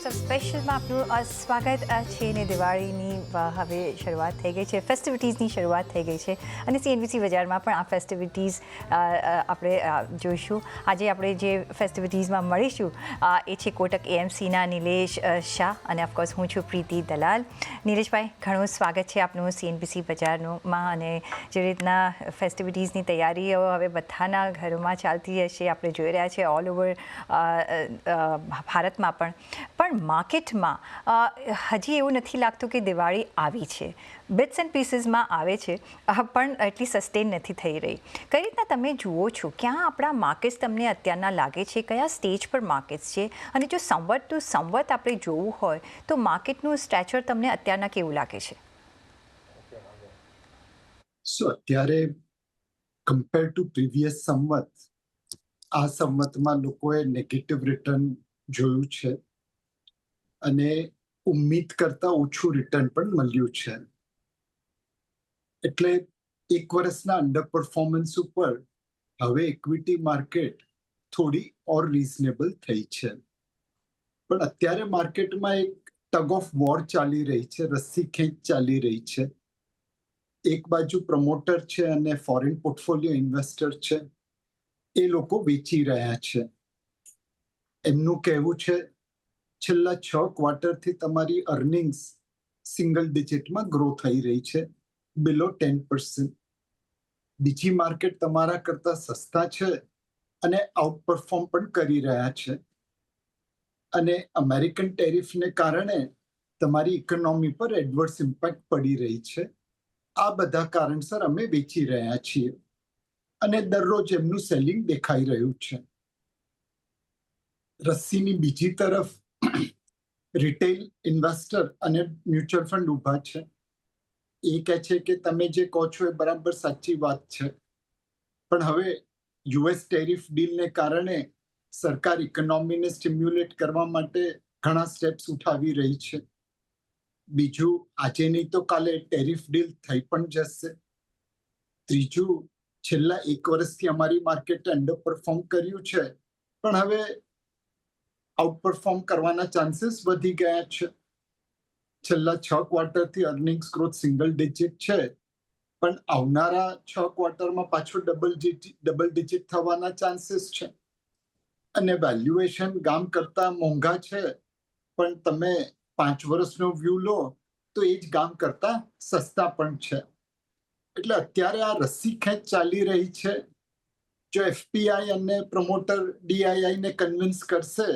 સબ સ્પેશિયલમાં આપનું સ્વાગત છે ને દિવાળીની હવે શરૂઆત થઈ ગઈ છે ફેસ્ટિવિટીઝની શરૂઆત થઈ ગઈ છે અને સીએનબીસી બજારમાં પણ આ ફેસ્ટિવિટીઝ આપણે જોઈશું આજે આપણે જે ફેસ્ટિવિટીઝમાં મળીશું એ છે કોટક એએમસીના નિલેશ શાહ અને ઓફકોર્સ હું છું પ્રીતિ દલાલ નિલેશભાઈ ઘણું સ્વાગત છે આપનું સીએનબીસી બજારનુંમાં અને જે રીતના ફેસ્ટિવિટીઝની તૈયારીઓ હવે બધાના ઘરોમાં ચાલતી હશે આપણે જોઈ રહ્યા છે ઓલ ઓવર ભારતમાં પણ પણ માર્કેટમાં હજી એવું નથી લાગતું કે દિવાળી આવી છે. બિટ્સ એન્ડ પીસીસમાં આવે છે પણ એટલી સસ્ટેન નથી થઈ રહી. કઈ રીતના તમે જુઓ છો? ક્યાં આપણા માર્કેટ્સ તમને અત્યારના લાગે છે? કયા સ્ટેજ પર માર્કેટ્સ છે? અને જો સંવત ટુ સંવત આપણે જોવું હોય, તો માર્કેટનું સ્ટેચર તમને અત્યારના કેવું લાગે છે? સો અત્યારે કમ્પેર ટુ પ્રીવિયસ સંવત, આ સંવતમાં લોકોએ નેગેટિવ રિટર્ન જોયું છે. અને ઉમ્મીદ કરતા ઓછું રિટર્ન પણ મળ્યું છે. એટલે એક વર્ષના અંડર પરફોર્મન્સ ઉપર હવે ઇક્વિટી માર્કેટ થોડી ઓર રીઝનેબલ થઈ છે. પણ અત્યારે માર્કેટમાં એક ટગ ઓફ વોર ચાલી રહી છે, રસ્સી ખેંચ ચાલી રહી છે. એક બાજુ પ્રમોટર છે અને ફોરેન પોર્ટફોલિયો ઇન્વેસ્ટર છે. એ લોકો વેચી રહ્યા છે. એમનું કહેવું છે છેલ્લા છ ક્વાર્ટરથી તમારી અર્નિંગ્સ સિંગલ ડિજિટમાં ગ્રો થઈ રહી છે બિલો ટેન પર્સન્ટ બીજી માર્કેટ તમારા કરતા સસ્તા છે અને આઉટ પરફોર્મ પણ કરી રહ્યા છે. અને અમેરિકન ટેરિફને કારણે તમારી ઇકોનોમી પર એડવર્સ ઇમ્પેક્ટ પડી રહી છે. આ બધા કારણસર અમે વેચી રહ્યા છીએ અને દરરોજ એમનું સેલિંગ દેખાઈ રહ્યું છે. રસ્સીની બીજી તરફ રિટેલ ઇન્વેસ્ટર અને મ્યુચ્યુઅલ ફંડ ઊભા છે. એ કહે છે કે તમે જે કહો છો એ બરાબર સાચી વાત છે. પણ હવે યુએસ ટેરિફ ડીલને કારણે સરકાર ઇકોનોમીને સ્ટિમ્યુલેટ કરવા માટે ઘણા સ્ટેપ્સ ઉઠાવી રહી છે. બીજું, આજે નહીં તો કાલે ટેરિફ ડીલ થઈ પણ જશે. ત્રીજું, છેલ્લા એક વર્ષથી અમારી માર્કેટે અંડર પરફોર્મ કર્યું છે. પણ હવે આઉટ પરફોર્મ કરવાના ચાન્સીસ વધી ગયા છે. છેલ્લા છ ક્વાર્ટરથી અર્નિંગ્સ ગ્રોથ સિંગલ ડિજિટ છે. પણ આવનારા છ ક્વાર્ટરમાં પાછું ડબલ ડબલ ડિજિટ થવાના ચાન્સીસ છે. અને વેલ્યુએશન ગામ કરતા મોંઘા છે. પણ તમે પાંચ વર્ષનો વ્યૂ લો, તો એ જ ગામ કરતા સસ્તા પણ છે. એટલે અત્યારે આ રસ્સી ખેંચ ચાલી રહી છે. જો એફપીઆઈ અને પ્રમોટર ડીઆઈઆઈ ને કન્વિન્સ કરશે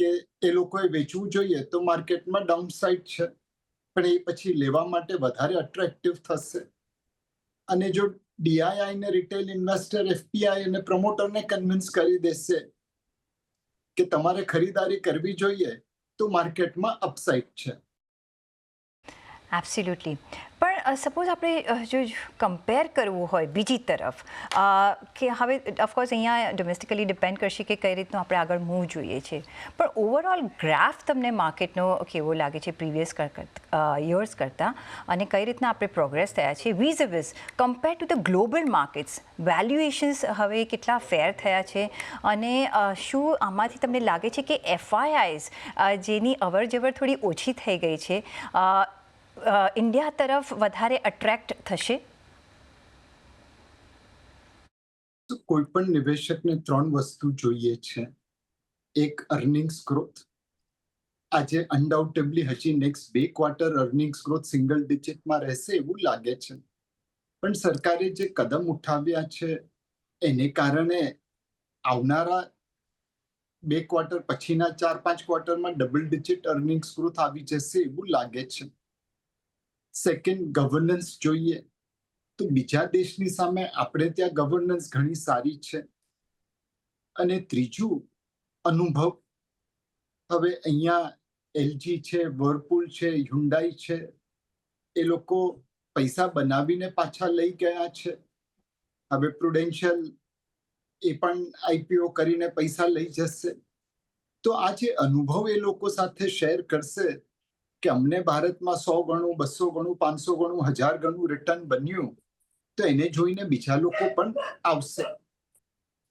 કે એ લોકોએ વેચવું જોઈએ તો માર્કેટમાં ડમ્પ સાઇડ છે. પણ એ પછી લેવા માટે વધારે અટ્રેક્ટિવ થશે. અને જો ડીઆઈઆઈ ને રિટેલ ઇન્વેસ્ટર એફપીઆઈ અને પ્રમોટરને કન્વિન્સ કરી દેશે કે તમારે ખરીદારી કરવી જોઈએ, તો માર્કેટમાં અપસાઇડ છે. એબ્સોલ્યુટલી પણ સપોઝ આપણે જો કમ્પેર કરવું હોય બીજી તરફ કે હવે ઓફકોર્સ અહીંયા ડોમેસ્ટિકલી ડિપેન્ડ કરશે કે કઈ રીતનું આપણે આગળ મૂવ જોઈએ છે. પણ ઓવરઓલ ગ્રાફ તમને માર્કેટનો કેવો લાગે છે પ્રીવિયસ યર્સ કરતાં? અને કઈ રીતના આપણે પ્રોગ્રેસ થયા છે vis vis compare to the global markets valuations હવે કેટલા ફેર થયા છે? અને શું આમાંથી તમને લાગે છે કે એફઆઈઆઈઝ જેની અવર જવર થોડી ઓછી થઈ ગઈ છે? અ, અ, ઇન્ડિયા તરફ વધારે અટ્રેક્ટ થશે? કોઈ પણ નિવેશકને ત્રણ વસ્તુ જોઈએ છે. એક અર્નિંગ્સ ગ્રોથ આજે અનડાઉટેબલી હજી નેક્સ્ટ બે ક્વાર્ટર અર્નિંગ્સ ગ્રોથ સિંગલ ડિજિટમાં રહેશે એવું લાગે છે. પણ સરકારે જે કદમ ઉઠાવ્યા છે, એને કારણે આવનારા બે ક્વાર્ટર પછીના ચાર પાંચ ક્વાર્ટરમાં ડબલ ડિજિટ અર્નિંગ્સ ગ્રોથ આવી જશે એવું લાગે છે. સેકન્ડ ગવર્નન્સ જોઈએ. તો બીજા દેશની સામે આપણે ત્યાં ગવર્નન્સ ઘણી સારી છે. અને ત્રીજું, અનુભવ. હવે અહીંયા એલજી છે, વર્પુલ છે, હ્યુન્ડાઈ છે. એ લોકો પૈસા બનાવીને પાછા લઈ ગયા છે. હવે પ્રુડેન્શિયલ એ પણ આઈપીઓ કરીને પૈસા લઈ જશે. તો આ જે અનુભવ એ લોકો સાથે શેર કરશે કે અમને ભારતમાં સો ગણું, બસો ગણું, પાંચસો ગણું, હજાર ગણું રિટર્ન બન્યું, તો એને જોઈને બીજા લોકો પણ આવશે.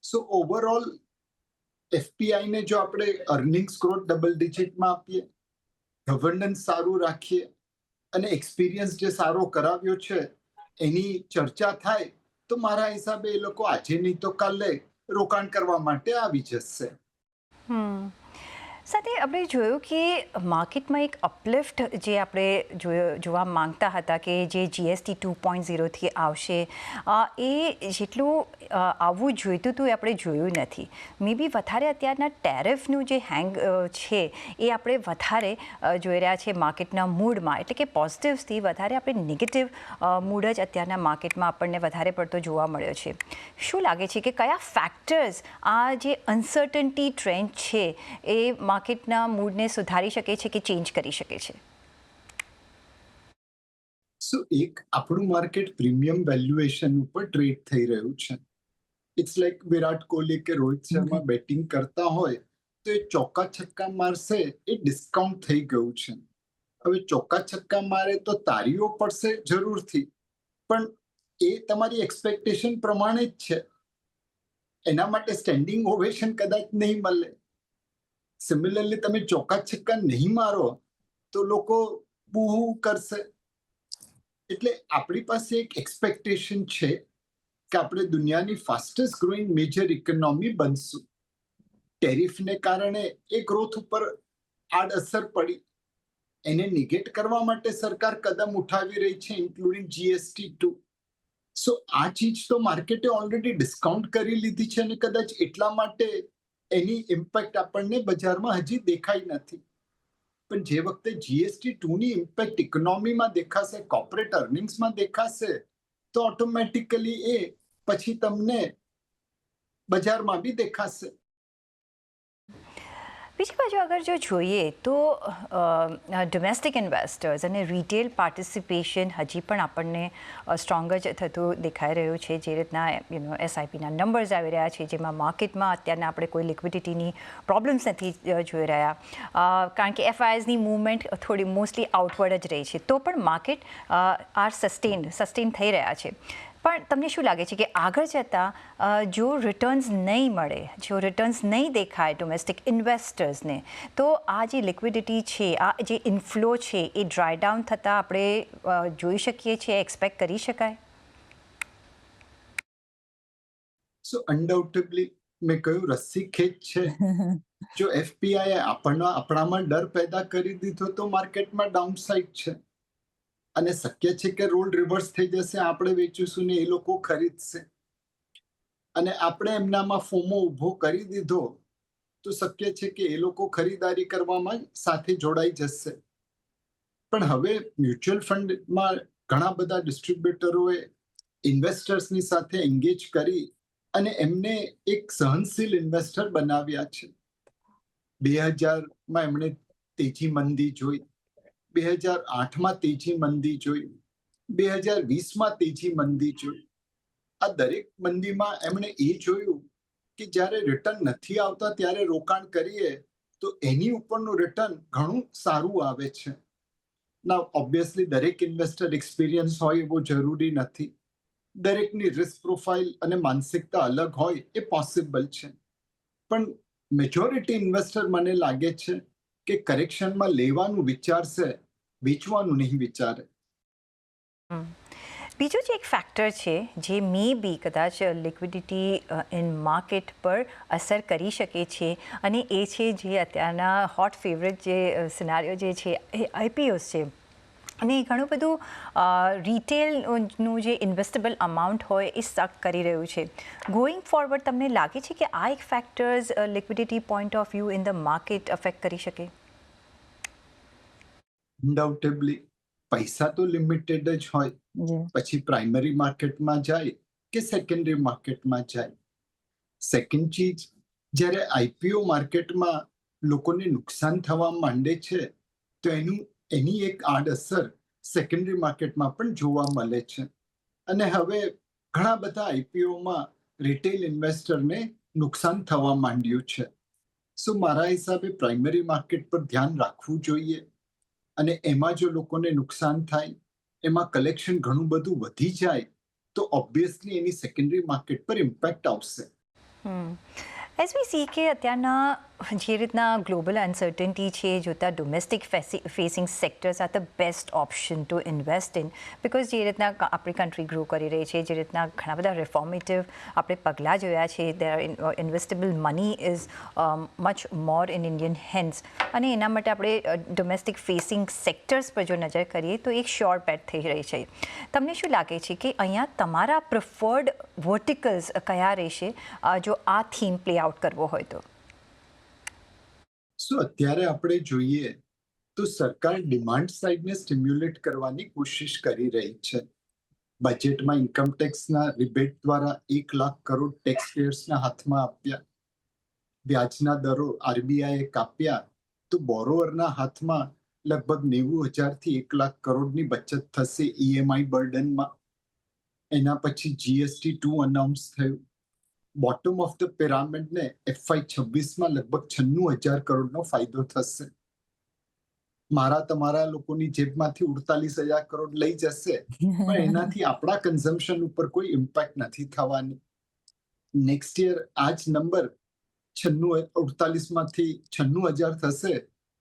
સો ઓવરઓલ એફપીઆઈ ને જો આપણે અર્નિંગ્સ ગ્રોથ ડબલ ડિજિટમાં આપીએ ગવર્નન્સ સારું રાખીએ, અને એક્સપિરિયન્સ જે સારો કરાવ્યો છે, એની ચર્ચા થાય, તો મારા હિસાબે એ લોકો આજે નહીં તો કાલે રોકાણ કરવા માટે આવી જશે. હમ. સાથે આપણે જોયું કે માર્કેટમાં એક અપલિફ્ટ જે આપણે જોવા માંગતા હતા કે જે જીએસટી ટુ પોઈન્ટ ઝીરોથી આવશે એ જેટલું આવવું જોઈતું હતું એ આપણે જોયું નથી. મે બી વધારે અત્યારના ટેરિફનું જે હેંગ છે એ આપણે વધારે જોઈ રહ્યા છે માર્કેટના મૂડમાં. એટલે કે પોઝિટિવ્સથી વધારે આપણે નેગેટિવ મૂડ જ અત્યારના માર્કેટમાં આપણને વધારે પડતો જોવા મળ્યો છે. શું લાગે છે કે કયા ફેક્ટર્સ આ જે અનસર્ટન્ટી ટ્રેન્ડ છે એ માર્કેટના મૂડને સુધારી શકે છે કે ચેન્જ કરી શકે છે? સો એક આપણું માર્કેટ પ્રીમિયમ વેલ્યુએશન ઉપર ટ્રેડ થઈ રહ્યું છે. ઇટ્સ લાઈક વિરાટ કોહલી કે રોહિત શર્મા બેટિંગ કરતા હોય તો એ ચોક્કા છક્કા મારશે એ ડિસ્કાઉન્ટ થઈ ગયું છે. હવે ચોક્કા છક્કા મારે તો તારીઓ પડશે જરૂરથી પણ એ તમારી એક્સપેક્ટેશન પ્રમાણે જ છે. એના માટે સ્ટેન્ડિંગ ઓવેશન કદાચ નહીં મળે. સિમિલરલી તમે ચોક્કા છક્કા નહીં મારો તો લોકો બૂહુ કરશે. એટલે આપણી પાસે એક એક્સપેક્ટેશન છે કે આપણે દુનિયાની ફાસ્ટેસ્ટ ગ્રોઈંગ મેજર ઇકોનોમી બનશું. ટેરિફને કારણે એ ગ્રોથ ઉપર આડઅસર પડી. એને નિગેટ કરવા માટે સરકાર કદમ ઉઠાવી રહી છે ઇન્ક્લુડિંગ જીએસટી ટુ સો આ ચીજ તો માર્કેટે ઓલરેડી ડિસ્કાઉન્ટ કરી લીધી છે અને કદાચ એટલા માટે એની ઇમ્પેક્ટ આપણને બજારમાં હજી દેખાઈ નથી. પણ જે વખતે જીએસટી ટુ ની ઇમ્પેક્ટ ઇકોનોમીમાં દેખાશે કોર્પોરેટ અર્નિંગ્સમાં દેખાશે, તો ઓટોમેટિકલી એ પછી તમને બજારમાં બી દેખાશે. બીજી બાજુ અગર જો જોઈએ તો ડોમેસ્ટિક ઇન્વેસ્ટર્સ અને રિટેલ પાર્ટિસિપેશન હજી પણ આપણને સ્ટ્રોંગ જ થતું દેખાઈ રહ્યું છે. જે રીતના યુ એસઆઈપીના નંબર્સ આવી રહ્યા છે, જેમાં માર્કેટમાં અત્યારના આપણે કોઈ લિક્વિડિટીની પ્રોબ્લેમ્સ નથી જોઈ રહ્યા. કારણ કે એફઆઈએસની મૂવમેન્ટ થોડી મોસ્ટલી આઉટવર્ડ જ રહી છે. તો પણ માર્કેટ આર સસ્ટેન સસ્ટેન થઈ રહ્યા છે. પણ તમને શું લાગે છે કે આગળ જતાં જો રિટર્ન્સ નહીં મળે જો રિટર્ન્સ નહીં દેખાય ડોમેસ્ટિક ઇન્વેસ્ટર્સને તો આ જે લિક્વિડિટી છે આ જે ઇન્ફ્લો છે એ ડ્રાય ડાઉન થતાં આપણે જોઈ શકીએ છીએ એક્સપેક્ટ કરી શકાય? સો અનડાઉટેબલી મેં કહ્યું રસ્સી ખેંચ છે. જો એફપીઆઈ આપણને આપણામાં ડર પેદા કરી દીધો તો માર્કેટમાં ડાઉનસાઇડ છે. અને શક્ય છે કે રોલ રિવર્સ થઈ જશે, આપણે વેચીશું ને એ લોકો ખરીદશે. અને આપણે એમનામાં ફોમો ઊભો કરી દીધો, તો શક્ય છે કે એ લોકો ખરીદારી કરવામાં સાથે જોડાઈ જશે. પણ હવે મ્યુચ્યુઅલ ફંડમાં ઘણા બધા ડિસ્ટ્રીબ્યુટરોએ ઇન્વેસ્ટર્સની સાથે એન્ગેજ કરી અને એમને એક સહનશીલ ઇન્વેસ્ટર બનાવ્યા છે. બે હજારમાં એમણે તેજી મંદી જોઈ. બે હજાર આઠમાં તેજી મંદી જોઈ, બે હજાર વીસમાં તેજી મંદી જોઈ. આ દરેક મંદીમાં એમણે એ જોયું કે જ્યારે રિટર્ન નથી આવતા ત્યારે રોકાણ કરીએ તો એની ઉપરનું રિટર્ન ઘણું સારું આવે છે. ના ઓબ્વિયસલી દરેક ઇન્વેસ્ટર એક્સપિરિયન્સ હોય એવો જરૂરી નથી. દરેકની રિસ્ક પ્રોફાઇલ અને માનસિકતા અલગ હોય એ પોસિબલ છે. પણ મેજોરિટી ઇન્વેસ્ટર મને લાગે છે કે કરેક્શનમાં લેવાનું વિચારશે વેચવાનું નહીં વિચારે. બીજું જે એક ફેક્ટર છે, જે મે બી કદાચ લિક્વિડિટી ઇન માર્કેટ પર અસર કરી શકે છે, અને એ છે જે અત્યારના હોટ ફેવરેટ જે સિનારીઓ જે છે, એ આઈપીઓસ છે. અને ઘણું બધું રિટેલનું જે ઇન્વેસ્ટેબલ અમાઉન્ટ હોય એ સક કરી રહ્યું છે. ગોઈંગ ફોરવર્ડ તમને લાગે છે કે આ એક factors liquidity point of view in the market affect કરી શકે? અનડાઉટેબલી પૈસા તો લિમિટેડ જ હોય. પછી પ્રાઇમરી માર્કેટમાં જાય કે સેકન્ડરી માર્કેટમાં જાય? સેકન્ડ ચીજ જ્યારે આઈપીઓ માર્કેટમાં લોકોને નુકસાન થવા માંડે છે તો એનું એની એક આડઅસર સેકન્ડરી માર્કેટમાં પણ જોવા મળે છે. અને હવે ઘણા બધા આઈપીઓમાં રિટેલ ઇન્વેસ્ટરને નુકસાન થવા માંડ્યું છે. સો મારા હિસાબે પ્રાઇમરી માર્કેટ પર ધ્યાન રાખવું જોઈએ અને એમાં જો લોકોને નુકસાન થાય, એમાં કલેક્શન ઘણું બધું વધી જાય, તો ઓબ્વિયસલી એની સેકન્ડરી માર્કેટ પર ઇમ્પેક્ટ આવશે. એઝ વી સી કે અત્યારના જે રીતના ગ્લોબલ અનસર્ટન્ટી છે, જોતા domestic facing sectors are the best option to invest in because જે રીતના આપણી કન્ટ્રી ગ્રો કરી રહી છે, જે રીતના ઘણા બધા રિફોર્મેટિવ આપણે પગલાં જોયા છે there investable money is much more in Indian hands અને એના માટે આપણે ડોમેસ્ટિક ફેસિંગ સેક્ટર્સ પર જો નજર કરીએ તો એક શ્યોર પેટ થઈ રહી છે. તમને શું લાગે છે કે અહીંયા તમારા પ્રિફર્ડ વર્ટિકલ્સ કયા રહેશે જો આ થીમ પ્લે આઉટ કરવો હોય તો? સો અત્યારે આપણે જોઈએ તો સરકાર ડિમાન્ડ સાઇડને સ્ટિમ્યુલેટ કરવાની કોશિશ કરી રહી છે. બજેટમાં ઇન્કમ ટેક્સના રિબેટ દ્વારા એક લાખ કરોડ ટેક્સ પેયર્સના હાથમાં આપ્યા. વ્યાજના દરો આરબીઆઈએ કાપ્યા. તો બોરોવરના હાથમાં લગભગ નેવું હજારથી એક લાખ કરોડની બચત થશે ઈએમઆઈ બર્ડનમાં એના પછી જીએસટી ટુ અનાઉન્સ થયું. બોટમ ઓફ ધ પિરામિડને એફઆઈ છવ્વીસમાં લગભગ છન્નું હજાર કરોડનો ફાયદો થશે. મારા તમારા લોકોની જેબમાંથી ઉડતાલીસ હજાર કરોડ લઈ જશે પણ એનાથી આપણા કન્ઝમ્પશન ઉપર કોઈ ઇમ્પેક્ટ નથી થવાની. નેક્સ્ટ યર આ જ નંબર છન્નું અડતાલીસમાંથી છન્નું હજાર થશે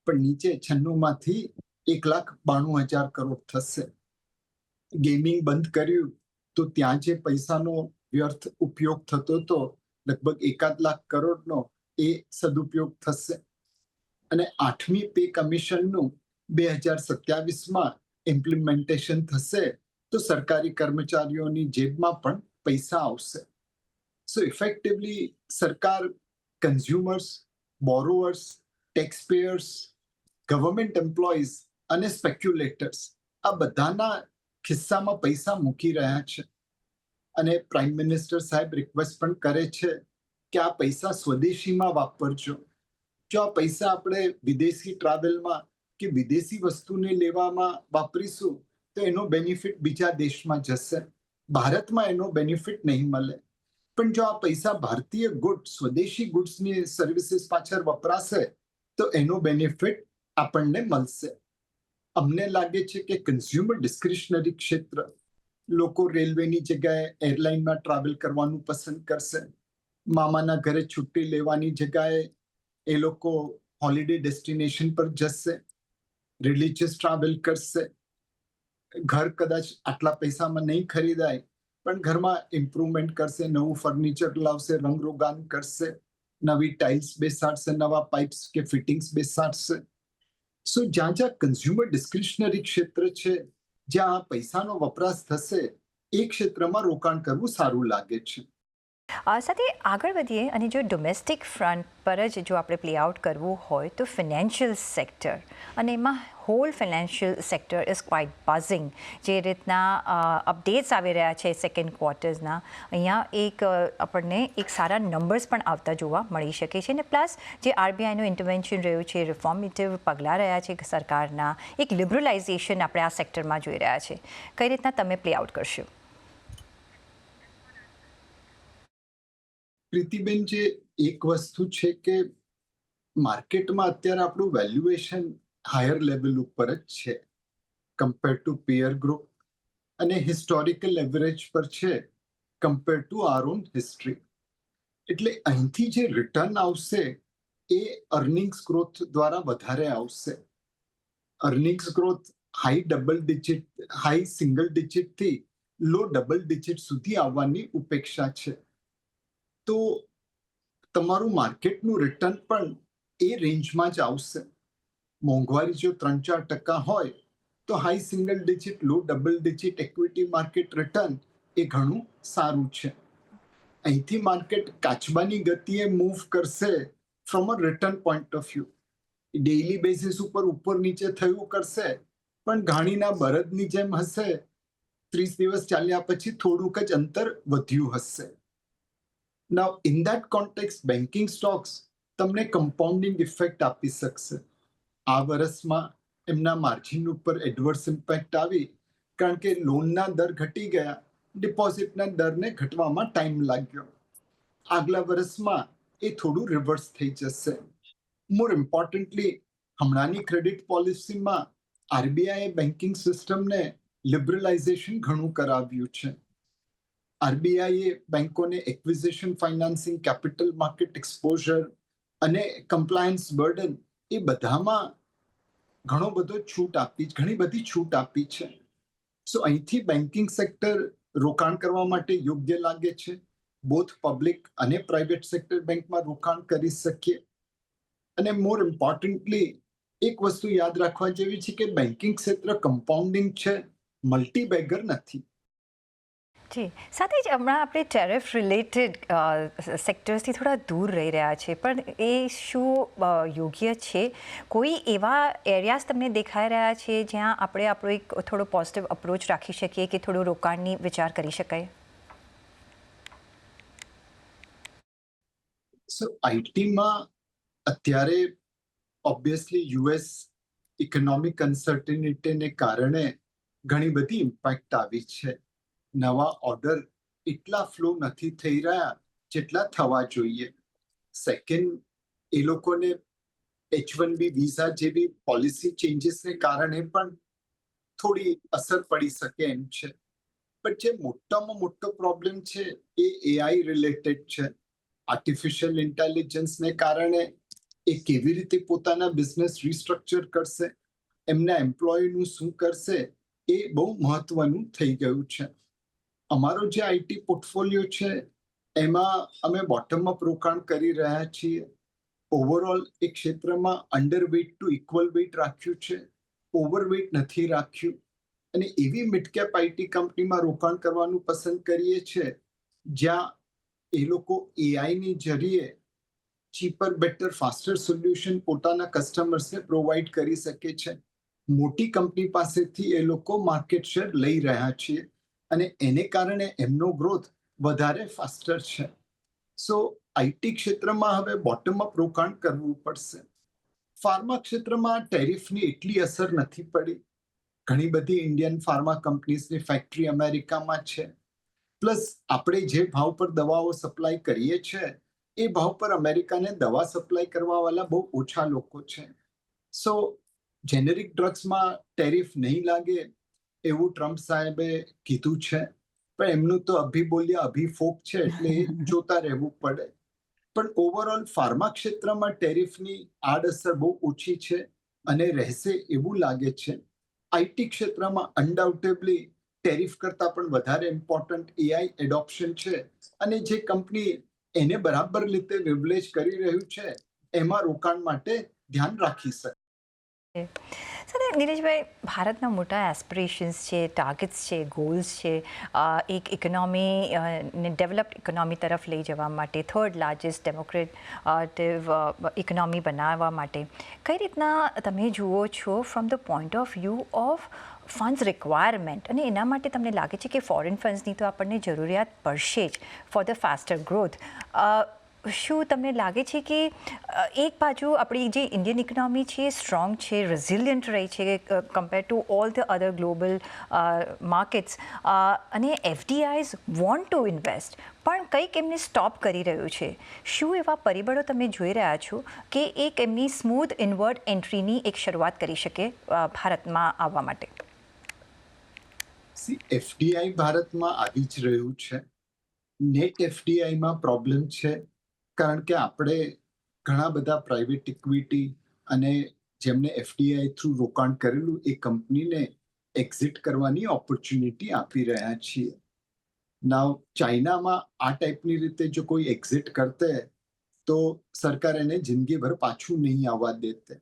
પણ નીચે છન્નું માંથી એક લાખ બાણું હજાર કરોડ થશે. ગેમિંગ બંધ કર્યું તો ત્યાં જે પૈસાનો વ્યર્થ ઉપયોગ થતો હતો લગભગ એકાદ લાખ કરોડનો એ સદુપયોગ થશે. અને આઠમી પે કમિશનનું બે હજાર સત્યાવીસમાં ઇમ્પ્લિમેન્ટેશન થશે, તો સરકારી કર્મચારીઓની જેબમાં પણ પૈસા આવશે. સો ઇફેક્ટિવલી સરકાર consumers borrowers taxpayers government employees અને સ્પેક્યુલેટર્સ આ બધાના ખિસ્સામાં પૈસા મૂકી રહ્યા છે. અને પ્રાઇમ મિનિસ્ટર સાહેબ રિક્વેસ્ટ પણ કરે છે કે આ પૈસા સ્વદેશીમાં વાપરજો. જો આ પૈસા આપણે વિદેશી ટ્રાવેલમાં કે વિદેશી વસ્તુને લેવામાં વાપરીશું, તો એનો બેનિફિટ બીજા દેશમાં જશે. ભારતમાં એનો બેનિફિટ નહીં મળે. પણ જો આ પૈસા ભારતીય ગુડ સ્વદેશી ગુડ્સની સર્વિસીસ પાછળ વપરાશે, તો એનો બેનિફિટ આપણને મળશે. અમને લાગે છે કે કન્ઝ્યુમર ડિસ્ક્રિશનરી ક્ષેત્ર લોકો રેલવેની જગ્યાએ એરલાઇનમાં ટ્રાવેલ કરવાનું પસંદ કરશે. મામાના ઘરે છુટ્ટી લેવાની જગ્યાએ એ લોકો હોલિડે ડેસ્ટિનેશન પર જશે. રિલીજિયસ ટ્રાવેલ કરશે. ઘર કદાચ આટલા પૈસામાં નહીં ખરીદાય, પણ ઘરમાં ઇમ્પ્રુવમેન્ટ કરશે, નવું ફર્નિચર લાવશે રંગરોગાન કરશે, નવી ટાઇલ્સ બેસાડશે, નવા પાઇપ્સ કે ફિટિંગ્સ બેસાડશે. સો જ્યાં જ્યાં કન્ઝ્યુમર ડિસ્ક્રિશનરી ક્ષેત્ર છે જ્યાં આ પૈસાનો વપરાશ થશે એ ક્ષેત્રમાં રોકાણ કરવું સારું લાગે છે. સાથે આગળ વધીએ અને જો ડોમેસ્ટિક ફ્રન્ટ પર જ જો આપણે પ્લે આઉટ કરવું હોય તો ફિનાન્શિયલ સેક્ટર અને એમાં whole financial sector is quite buzzing જે રીતના અપડેટ્સ આવી રહ્યા છે સેકન્ડ ક્વાર્ટર્સના અહીંયા એક આપણને એક સારા નંબર્સ પણ આવતા જોવા મળી શકે છે. અને પ્લસ જે આરબીઆઈનું ઇન્ટરવેન્શન રહ્યું છે રિફોર્મેટિવ પગલાં રહ્યા છે સરકારના, એક લિબરલાઇઝેશન આપણે આ સેક્ટરમાં જોઈ રહ્યા છે. કઈ રીતના તમે પ્લે આઉટ કરશો? પ્રીતિબેન જે એક વસ્તુ છે કે માર્કેટમાં અત્યારે આપણું વેલ્યુએશન હાયર લેવલ ઉપર જ છે કમ્પેર ટુ પિયર ગ્રુપ અને હિસ્ટોરિકલ એવરેજ પર છે compare to our own history એટલે અહીંથી જે રિટર્ન આવશે એ અર્નિંગ્સ ગ્રોથ દ્વારા વધારે આવશે. Earnings growth high double digit high single ડિજિટથી low double digit સુધી આવવાની ઉપેક્ષા છે. તો તમારું માર્કેટનું રિટર્ન પણ એ રેન્જમાં જ આવશે. મોંઘવારી જો ત્રણ ચાર ટકા હોય, તો high single digit low double digit equity market return એ ઘણું સારું છે. અહીંથી માર્કેટ કાચબાની ગતિએ મૂવ કરશે from a return point of view daily basis ઉપર ઉપર નીચે થયું કરશે, પણ ઘાણીના બળદની જેમ હશે. ત્રીસ દિવસ ચાલ્યા પછી થોડુંક જ અંતર વધ્યું હશે. Now in that context, banking stocks તમને કમ્પાઉન્ડિંગ ઇફેક્ટ આપી શકશે. આ વર્ષમાં એમના માર્જિન ઉપર એડવર્સ ઇમ્પેક્ટ આવી કારણ કે લોનના દર ઘટી ગયા ડિપોઝિટના દરને ઘટવામાં ટાઈમ લાગ્યો. આગલા વર્ષમાં એ થોડું રિવર્સ થઈ જશે. મોર ઇમ્પોર્ટન્ટલી હમણાંની ક્રેડિટ પોલિસીમાં આરબીઆઈએ બેન્કિંગ સિસ્ટમને લિબરલાઇઝેશન ઘણું કરાવ્યું છે. આરબીઆઈએ બેન્કોને acquisition financing capital market exposure અને કમ્પ્લાયન્સ બર્ડન એ બધામાં ઘણો બધો છૂટ આપી ઘણી બધી છૂટ આપી છે. સો અહીંથી બેન્કિંગ સેક્ટર રોકાણ કરવા માટે યોગ્ય લાગે છે. બોથ પબ્લિક અને પ્રાઇવેટ સેક્ટર બેંકમાં રોકાણ કરી શકીએ. અને મોર ઇમ્પોર્ટન્ટલી એક વસ્તુ યાદ રાખવા જેવી છે કે બેન્કિંગ ક્ષેત્ર કમ્પાઉન્ડિંગ છે મલ્ટીબેગર નથી. જી સાથે જ હમણાં આપણે ટેરિફ રિલેટેડ સેક્ટર્સથી થોડા દૂર રહી રહ્યા છે. પણ એ શું યોગ્ય છે? કોઈ એવા એરિયાઝ તમને દેખાઈ રહ્યા છે જ્યાં આપણે આપણો એક થોડો પોઝિટિવ અપ્રોચ રાખી શકીએ કે થોડું રોકાણની વિચાર કરી શકાય? સો આઈટીમાં અત્યારે ઓબ્વિયસલી યુએસ ઇકોનોમિક અનસર્ટિનિટીને કારણે ઘણી બધી ઇમ્પેક્ટ આવી છે. નવા ઓર્ડર એટલા ફ્લો નથી થઈ રહ્યા જેટલા થવા જોઈએ. સેકન્ડ એ લોકોને એચ વન બી વિઝા જેવી પોલિસી ચેન્જીસને કારણે પણ થોડી અસર પડી શકે એમ છે. બટ જે મોટામાં મોટો પ્રોબ્લેમ છે એ એઆઈ રિલેટેડ છે. આર્ટિફિશિયલ ઇન્ટેલિજન્સને કારણે એ કેવી રીતે પોતાના બિઝનેસ રિસ્ટ્રક્ચર કરશે, એમના એમ્પ્લોયનું શું કરશે, એ બહુ મહત્વનું થઈ ગયું છે. અમારો જે આઈટી પોર્ટફોલિયો છે, એમાં અમે બોટમ અપ રોકાણ કરી રહ્યા છીએ. ઓવરઓલ એ ક્ષેત્રમાં under weight to equal weight રાખ્યું છે. ઓવરવેઇટ નથી રાખ્યું. અને એવી મિડકેપ આઈટી કંપનીમાં રોકાણ કરવાનું પસંદ કરીએ છીએ જ્યાં એ લોકો એઆઈની જરીએ ચીપર બેટર ફાસ્ટર સોલ્યુશન પોતાના કસ્ટમર્સને પ્રોવાઈડ કરી શકે છે. મોટી કંપની પાસેથી એ લોકો માર્કેટ શેર લઈ રહ્યા છીએ. અને એને કારણે એમનો ગ્રોથ વધારે ફાસ્ટર છે. સો આઈટી ક્ષેત્રમાં હવે બોટમ અપ રોકાણ કરવું પડશે. ફાર્મા ક્ષેત્રમાં ટેરિફની એટલી અસર નથી પડી. ઘણી બધી ઇન્ડિયન ફાર્મા કંપનીઝની ફેક્ટરી અમેરિકામાં છે. પ્લસ આપણે જે ભાવ પર દવાઓ સપ્લાય કરીએ છીએ એ ભાવ પર અમેરિકાને દવા સપ્લાય કરવાવાળા બહુ ઓછા લોકો છે. સો જેનેરિક ડ્રગ્સમાં ટેરિફ નહીં લાગે એવું ટ્રમ્પ સાહેબે કીધું છે. પણ એમનું તો અભિબોલ્ય અભિફોક છે એટલે એ જોતા રહેવું પડે. પણ ઓવરઓલ ફાર્મા ક્ષેત્રમાં ટેરિફની આડઅસર બહુ ઓછી છે અને રહેશે એવું લાગે છે. આઈટી ક્ષેત્રમાં અનડાઉટેબલી ટેરિફ કરતાં પણ વધારે ઇમ્પોર્ટન્ટ એઆઈ એડોપ્શન છે અને જે કંપની એને બરાબર રીતે રિવલેજ કરી રહ્યું છે એમાં રોકાણ માટે ધ્યાન રાખી શકે. સાથે નિલેશભાઈ ભારતના મોટા એસ્પિરેશન્સ છે ટાર્ગેટ્સ છે ગોલ્સ છે એક ઇકોનોમી ને ડેવલપ્ડ ઇકોનોમી તરફ લઈ જવા માટે થર્ડ લાર્જેસ્ટ ડેમોક્રેટિવ ઇકોનોમી બનાવવા માટે. કઈ રીતના તમે જુઓ છો from the point of view of funds requirement અને એના માટે તમને લાગે છે કે ફોરેન ફંડ્સની તો આપણને જરૂરિયાત પડશે જ ફોર ધ ફાસ્ટર ગ્રોથ શું તમને લાગે છે કે એક બાજુ આપણી જે ઇન્ડિયન ઇકોનોમી છે સ્ટ્રોંગ છે રેઝિલિયન્ટ રહી છે compare to all the other global markets અને એફડીઆઈઝ વોન્ટ ટુ ઇન્વેસ્ટ પણ કંઈક એમને સ્ટોપ કરી રહ્યું છે. શું એવા પરિબળો તમે જોઈ રહ્યા છો કે એક એમની સ્મૂથ ઇન્વર્ટ એન્ટ્રીની એક શરૂઆત કરી શકે ભારતમાં આવવા માટે? એફડીઆઈ ભારતમાં આવી જ રહ્યું છે. નેટ એફડીઆઈમાં પ્રોબ્લેમ છે. કારણ કે આપણે ઘણા બધા પ્રાઇવેટ ઇક્વિટી અને જેમને એફડીઆઈ થ્રુ રોકાણ કરેલું, એ કંપનીને એક્ઝિટ કરવાની ઓપોર્ચ્યુનિટી આપી રહ્યા છીએ. નાવ ચાઇનામાં આ ટાઈપની રીતે જો કોઈ એક્ઝિટ કરતે, તો સરકાર એને જિંદગીભર પાછું નહીં આવવા દેતે.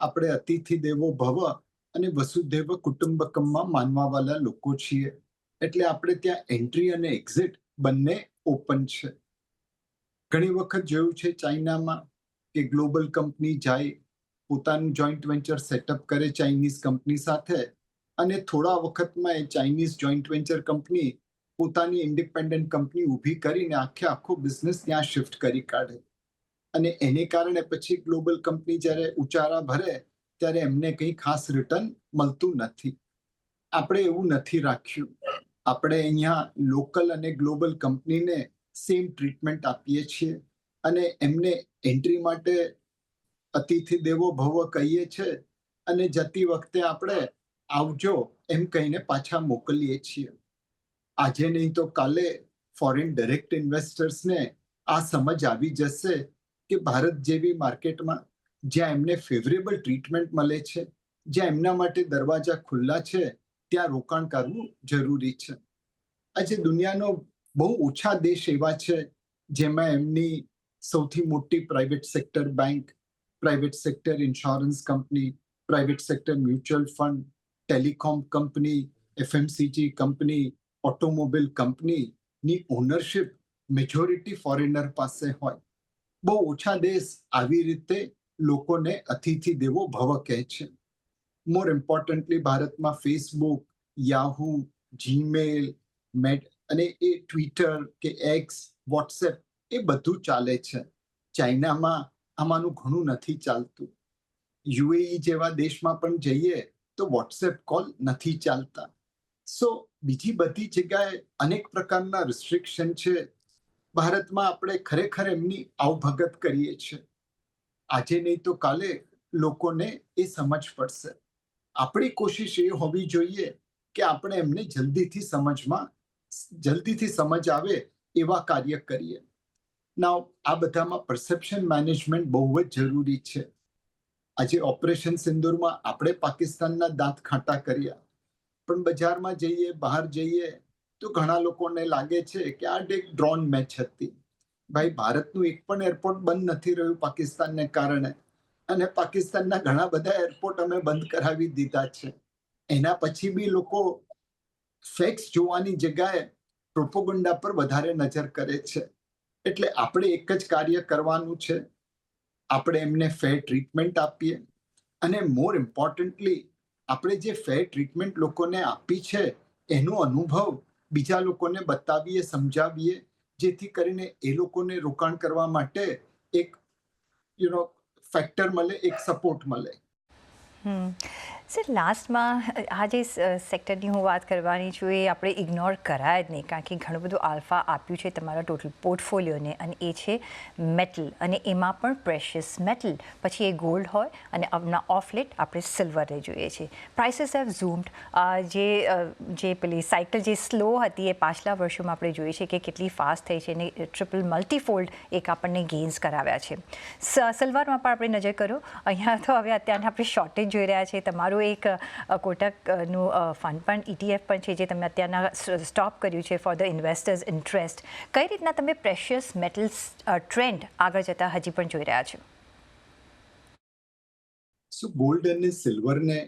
આપણે અતિથિ દેવો ભવ અને વસુદેવ કુટુંબકમમાં માનવાવાળા લોકો છીએ. એટલે આપણે ત્યાં એન્ટ્રી અને એક્ઝિટ બંને ઓપન છે. ઘણી વખત જોયું છે, ચાઇનામાં કે ગ્લોબલ કંપની જાય, પોતાનું જોઈન્ટ વેન્ચર સેટઅપ કરે ચાઇનીઝ કંપની સાથે અને થોડા વખતમાં એ ચાઇનીઝ જોઈન્ટ વેન્ચર કંપની પોતાની ઇન્ડિપેન્ડન્ટ કંપની ઊભી કરીને આખે આખો બિઝનેસ ત્યાં શિફ્ટ કરી કાઢે. અને એને કારણે પછી ગ્લોબલ કંપની જ્યારે ઉચારા ભરે, ત્યારે એમને કંઈ ખાસ રિટર્ન મળતું નથી. આપણે એવું નથી રાખ્યું. આપણે અહીંયા લોકલ અને ગ્લોબલ કંપનીને સેમ ટ્રીટમેન્ટ આપીએ છીએ અને એમને એન્ટ્રી માટે અતિથિ દેવો ભવ કહીએ છીએ અને જતી વખતે આપણે આવજો એમ કહીને પાછા મોકલીએ છીએ. આજે નહીં તો કાલે ફોરેન ડાયરેક્ટ ઇન્વેસ્ટર્સને આ સમજ આવી જશે કે ભારત જેવી માર્કેટમાં જ્યાં એમને ફેવરેબલ ટ્રીટમેન્ટ મળે છે, જ્યાં એમના માટે દરવાજા ખુલ્લા છે, ત્યાં રોકાણ કરવું જરૂરી છે. આજે દુનિયાનો બહુ ઓછા દેશ એવા છે જેમાં એમની સૌથી મોટી private sector bank private sector insurance company private sector mutual fund telecom company FMCG company automobile કંપનીની ઓનરશિપ મેજોરિટી ફોરેનર પાસે હોય. બહુ ઓછા દેશ આવી રીતે લોકોને અતિથિ દેવો ભવ કહે છે. મોર ઇમ્પોર્ટન્ટલી ભારતમાં ફેસબુક યાહુ જીમેલ મેટ અને એ ટ્વિટર કે એક્સ વોટ્સએપ એ બધું ચાલે છે. ચાઇનામાં આમાંનું ઘણું નથી ચાલતું. યુએઈ જેવા દેશમાં પણ જઈએ તો વોટ્સએપ કોલ નથી ચાલતા. સો બીજી બધી જગ્યાએ અનેક પ્રકારના રિસ્ટ્રિક્શન છે. ભારતમાં આપણે ખરેખર એમની આવભગત કરીએ છીએ. આજે નહીં તો કાલે લોકોને એ સમજ પડશે. આપણી કોશિશ એ હોવી જોઈએ કે આપણે એમને જલ્દીથી સમજમાં જલ્દીથી સમજ આવે એવા કાર્ય કરીએ. ના આ બધામાં પરસેપ્શન મેનેજમેન્ટ બહુ જ જરૂરી છે. આજે ઓપરેશન સિંદૂરમાં આપણે પાકિસ્તાનના દાંત ખાટા કર્યા. પણ બજારમાં જઈએ, બહાર જઈએ, તો ઘણા લોકોને લાગે છે કે આ એક ડ્રોન મેચ હતી. ભાઈ, ભારતનું એક પણ એરપોર્ટ બંધ નથી રહ્યું પાકિસ્તાનને કારણે. અને પાકિસ્તાનના ઘણા બધા એરપોર્ટ અમે બંધ કરાવી દીધા છે. એના પછી બી લોકો ફેક્સ જોવાની જગ્યાએ પ્રોપોગંડા પર વધારે નજર કરે છે. એટલે આપણે એક જ કાર્ય કરવાનું છે. આપણે એમને ફેર ટ્રીટમેન્ટ આપીએ. અને મોર ઇમ્પોર્ટન્ટલી આપણે જે ફેર ટ્રીટમેન્ટ લોકોને આપી છે, એનો અનુભવ બીજા લોકોને બતાવીએ, સમજાવીએ, જેથી કરીને એ લોકોને રોકાણ કરવા માટે એક યુ નો ફેક્ટર મળે, એક સપોર્ટ મળે. સર લાસ્ટમાં આ જે સેક્ટરની હું વાત કરવાની છું એ આપણે ઇગ્નોર કરાય જ નહીં, કારણ કે ઘણું બધું આલ્ફા આપ્યું છે તમારા ટોટલ પોર્ટફોલિયોને અને એ છે મેટલ અને એમાં પણ પ્રેશિયસ મેટલ પછી એ ગોલ્ડ હોય અને હમણા ઓફલેટ આપણે સિલ્વરને જોઈએ છે. પ્રાઇસીસ હેવ ઝૂમ્ડ જે જે પેલી સાયકલ જે સ્લો હતી એ પાછલા વર્ષોમાં આપણે જોઈએ છે કે કેટલી ફાસ્ટ થઈ છે અને ટ્રિપલ મલ્ટીફોલ્ડ એક આપણને ગેઇન્સ કરાવ્યા છે. સિલ્વરમાં પણ આપણે નજર કરો. અહીંયા તો હવે અત્યારે આપણે શોર્ટેજ જોઈ રહ્યા છે. તમારું એક કોટકનું ફંડ પણ ઇટીએફ પણ છે જે તમે અત્યારના સ્ટોપ કર્યું છે ફોર ધ ઇન્વેસ્ટર્સ ઇન્ટરેસ્ટ કઈ રીતના તમે પ્રેશિયસ મેટલ્સ ટ્રેન્ડ આગળ જતા હજી પણ જોઈ રહ્યા છો? સો ગોલ્ડ અને સિલ્વરને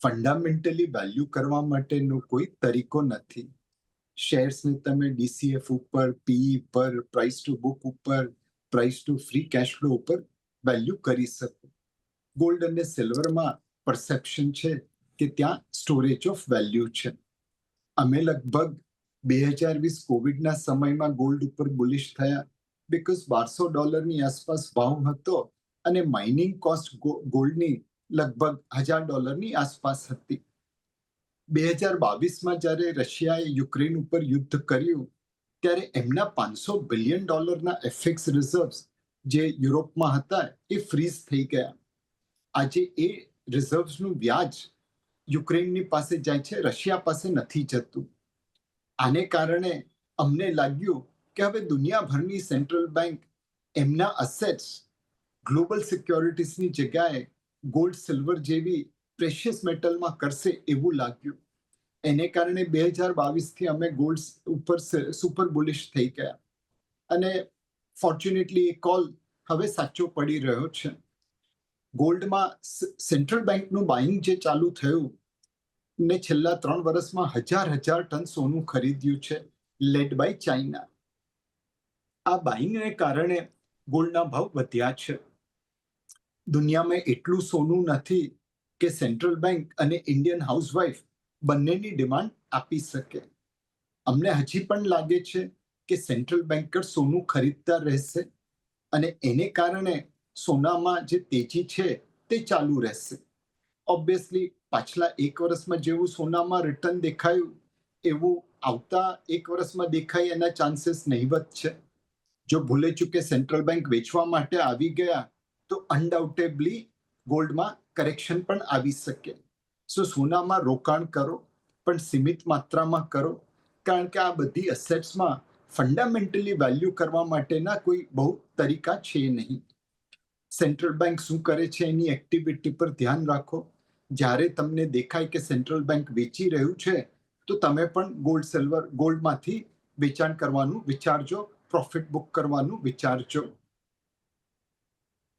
ફંડામેન્ટલી વેલ્યુ કરવા માટેનો કોઈ તરીકો નથી. શેર્સને તમે ડીસીએફ ઉપર પી પર પ્રાઇસ ટુ બુક ઉપર price to free cash flow ઉપર વેલ્યુ કરી શકો. ગોલ્ડ અને સિલ્વરમાં પરસેપ્શન છે કે ત્યાં સ્ટોરેજ ઓફ વેલ્યુ છે. અમે લગભગ બે હજાર વીસ કોવિડના સમયમાં ગોલ્ડ ઉપર બુલિશ થયા બીકોઝ બારસો ડોલરની આસપાસ ભાવ હતો અને માઇનિંગ કોસ્ટ ગોલ્ડની લગભગ હજાર ડોલરની આસપાસ હતી. બે હજાર બાવીસમાં જ્યારે રશિયાએ યુક્રેન ઉપર યુદ્ધ કર્યું ત્યારે એમના પાંચસો બિલિયન ડોલરના એફએક્સ રિઝર્વ્સ જે યુરોપમાં હતા એ ફ્રીઝ થઈ ગયા. આજે એ રિઝર્વ્સનું વ્યાજ યુક્રેનની પાસે જાય છે, રશિયા પાસે નથી જતું. આને કારણે અમને લાગ્યું કે હવે દુનિયાભરની સેન્ટ્રલ બેંક એમના અસેટ્સ ગ્લોબલ સિક્યોરિટીઝની જગ્યાએ ગોલ્ડ સિલ્વર જેવી પ્રેશિયસ મેટલમાં કરશે એવું લાગ્યું. એને કારણે બે હજાર બાવીસથી અમે ગોલ્ડ ઉપર સુપર બુલિશ થઈ ગયા. અને ફોર્ચ્યુનેટલી એ કોલ હવે સાચો પડી રહ્યો છે. ગોલ્ડમાં સેન્ટ્રલ બેંકનું બાઇંગ જે ચાલુ થયું ને છેલ્લા ત્રણ વર્ષમાં હજાર હજાર ટન સોનું ખરીદ્યું છે લેડ બાય ચાઇના આ બાઇંગને કારણે ગોલ્ડના ભાવ વધ્યા છે. દુનિયામાં એટલું સોનું નથી કે સેન્ટ્રલ બેંક અને ઇન્ડિયન હાઉસવાઇફ બંનેની ડિમાન્ડ આપી શકે. અમને હજી પણ લાગે છે કે સેન્ટ્રલ બેન્કર સોનું ખરીદતા રહેશે અને એને કારણે સોનામાં જે તેજી છે તે ચાલુ રહેશે. ઓબ્વિયસલી પાછલા એક વર્ષમાં જેવું સોનામાં રિટર્ન દેખાયું, એવું આવતા એક વર્ષમાં દેખાય એના ચાન્સીસ નહીવત છે. જો ભૂલે ચૂકે સેન્ટ્રલ બેંક વેચવા માટે આવી ગયા, તો અનડાઉટેબલી ગોલ્ડમાં કરેક્શન પણ આવી શકે. સો સોનામાં રોકાણ કરો, પણ સીમિત માત્રામાં કરો, કારણ કે આ બધી અસેટ્સમાં ફંડામેન્ટલી વેલ્યુ કરવા માટેના કોઈ બહુ તરીકા છે નહીં. સેન્ટ્રલ બેંક શું કરે છે એની એક્ટિવિટી પર ધ્યાન રાખો. જ્યારે તમને દેખાય કે સેન્ટ્રલ બેંક વેચી રહ્યું છે, તો તમે પણ ગોલ્ડ સિલ્વર ગોલ્ડમાંથી વેચાણ કરવાનું વિચારજો પ્રોફિટ બુક કરવાનું વિચારજો.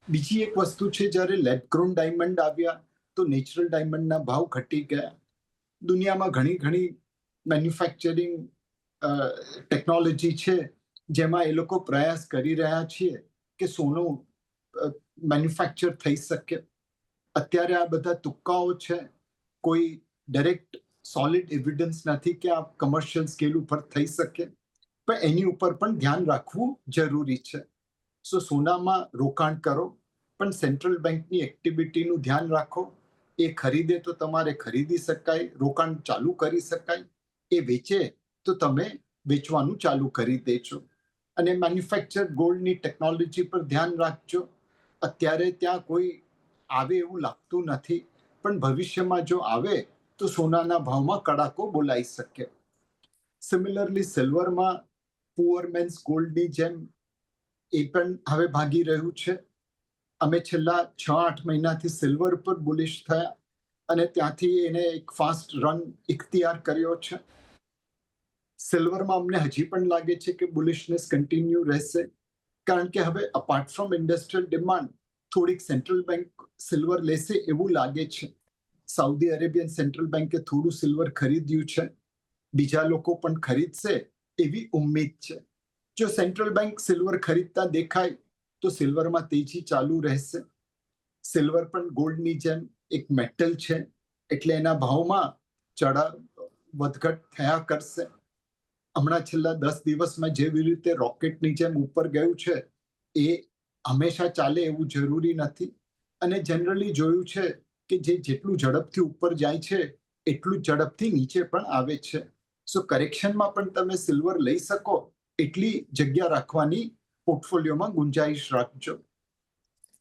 બીજી એક વસ્તુ છે, જ્યારે લેબગ્રોન ડાયમંડ આવ્યા, તો નેચરલ ડાયમંડના ભાવ ઘટી ગયા. દુનિયામાં ઘણી ઘણી મેન્યુફેક્ચરિંગ ટેકનોલોજી છે, જેમાં એ લોકો પ્રયાસ કરી રહ્યા છીએ કે સોનું મેન્યુફેક્ચર થઈ શકે. અત્યારે આ બધા તુક્કાઓ છે, કોઈ ડાયરેક્ટ સોલિડ એવિડન્સ નથી કે આ કમર્શિયલ સ્કેલ ઉપર થઈ શકે. પણ એની ઉપર પણ ધ્યાન રાખવું જરૂરી છે. સો સોનામાં રોકાણ કરો, પણ સેન્ટ્રલ બેંકની એક્ટિવિટીનું ધ્યાન રાખો. એ ખરીદે તો તમારે ખરીદી શકાય, રોકાણ ચાલુ કરી શકાય. એ વેચે તો તમે વેચવાનું ચાલુ કરી દેજો. અને મેન્યુફેક્ચર ગોલ્ડની ટેકનોલોજી પર ધ્યાન રાખજો. અત્યારે ત્યાં કોઈ આવે એવું લાગતું નથી. પણ ભવિષ્યમાં જો આવે, તો સોનાના ભાવમાં કડાકો બોલાઈ શકે. સિમિલરલી સિલ્વરમાં પુઅર મેન્સ ગોલ્ડની જેમ એ પણ હવે ભાગી રહ્યું છે. અમે છેલ્લા છ આઠ મહિનાથી સિલ્વર પર બુલિશ થયા અને ત્યાંથી એને એક ફાસ્ટ રન ઇખ્તિયાર કર્યો છે. સિલ્વરમાં અમને હજી પણ લાગે છે કે બુલિશનેસ કન્ટિન્યુ રહેશે. કારણ કે હવે અપાર્ટ ફ્રોમ ઇન્ડસ્ટ્રીયલ ડિમાન્ડ થોડીક સેન્ટ્રલ બેંક સિલ્વર લેશે એવું લાગે છે સાઉદી અરેબિયન સેન્ટ્રલ બેંકે થોડું સિલ્વર ખરીદ્યું છે બીજા લોકો પણ ખરીદશે એવી ઉમ્મીદ છે જો સેન્ટ્રલ બેંક સિલ્વર ખરીદતા દેખાય તો સિલ્વરમાં તેજી ચાલુ રહેશે સિલ્વર પણ ગોલ્ડની જેમ એક મેટલ છે એટલે એના ભાવમાં ચડાવ વધઘટ થયા કરશે હમણાં છેલ્લા દસ દિવસમાં જેવી રીતે રોકેટની જેમ ઉપર ગયું છે, એ હંમેશા ચાલે એવું જરૂરી નથી. અને જનરલી જોયું છે કે જે જેટલું ઝડપથી ઉપર જાય છે, એટલું ઝડપથી નીચે પણ આવે છે. સો કરેક્શનમાં પણ તમે સિલ્વર લઈ શકો, એટલી જગ્યા રાખવાની પોર્ટફોલિયોમાં ગુંજાઈશ રાખજો.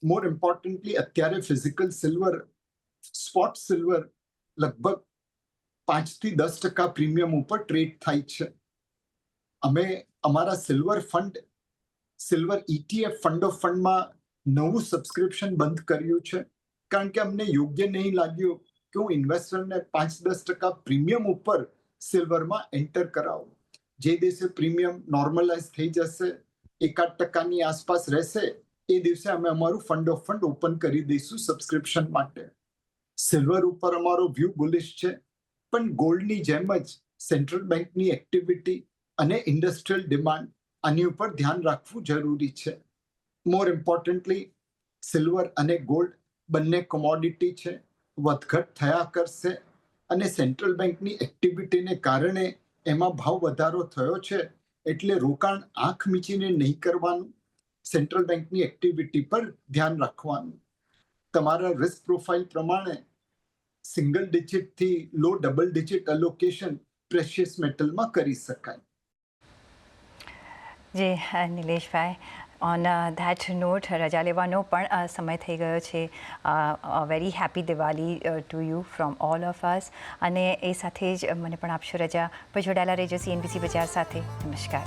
મોર ઇમ્પોર્ટન્ટલી અત્યારે ફિઝિકલ સિલ્વર સ્પોટ સિલ્વર લગભગ પાંચથી દસ ટકા પ્રીમિયમ ઉપર ટ્રેડ થાય છે. અમે અમારા silver fund silver ETF fund of ફંડમાં નવું સબસ્ક્રિપ્શન બંધ કર્યું છે. કારણ કે અમને યોગ્ય નહીં લાગ્યું કે હું ઇન્વેસ્ટરને પાંચ દસ ટકા પ્રીમિયમ ઉપર સિલ્વરમાં એન્ટર કરાવું. જે દિવસે પ્રીમિયમ નોર્મલાઇઝ થઈ જશે, એકાદ ટકાની આસપાસ રહેશે, એ દિવસે અમે અમારું ફંડ ઓફ ફંડ ઓપન કરી દઈશું સબસ્ક્રિપ્શન માટે. સિલ્વર ઉપર અમારો વ્યૂ બુલિશ છે. પણ ગોલ્ડની જેમ જ સેન્ટ્રલ બેંકની એક્ટિવિટી અને ઇન્ડસ્ટ્રીયલ ડિમાન્ડ આની ઉપર ધ્યાન રાખવું જરૂરી છે. મોર ઇમ્પોર્ટન્ટલી સિલ્વર અને ગોલ્ડ બંને કોમોડિટી છે, વધઘટ થયા કરશે અને સેન્ટ્રલ બેંકની એક્ટિવિટીને કારણે એમાં ભાવ વધારો થયો છે, એટલે રોકાણ આંખ મીચીને નહીં કરવાનું સેન્ટ્રલ બેંકની એક્ટિવિટી પર ધ્યાન રાખવાનું. તમારા રિસ્ક પ્રોફાઇલ પ્રમાણે single ડિજિટથી low double digit allocation precious મેટલમાં કરી શકાય. જી નિલેશભાઈ. ઓન ધેટ નોટ રજા લેવાનો પણ સમય થઈ ગયો છે. Very happy Diwali to you from all of us અને એ સાથે જ મને પણ આપશો રજા. પર જોડાયેલા રહેજો સીએનબીસી બજાર સાથે. નમસ્કાર.